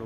ล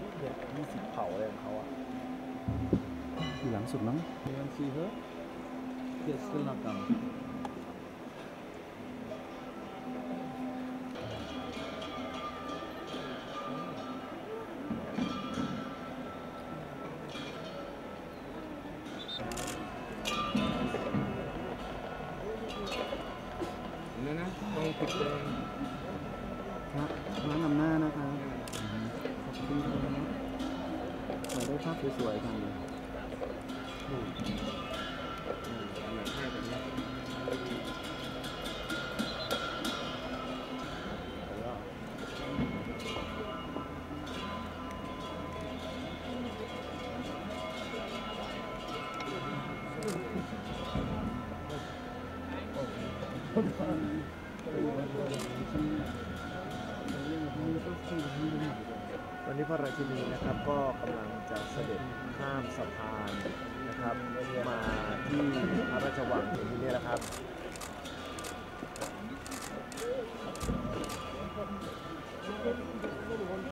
กเนี่ยยี่สิบเผาอะไรของเขาอะอยู่หลังสุดมั้งยังซีเหรอเกียรติลักกันนั่นนะต้องติดแดงพระ ถ่ายได้ภาพสวยๆกัน วันนี้พระราชินีนะครับก็กำลังจะเสด็จข้ามสะพานนะครับมาที่พระราชวังที่นี่นะครับ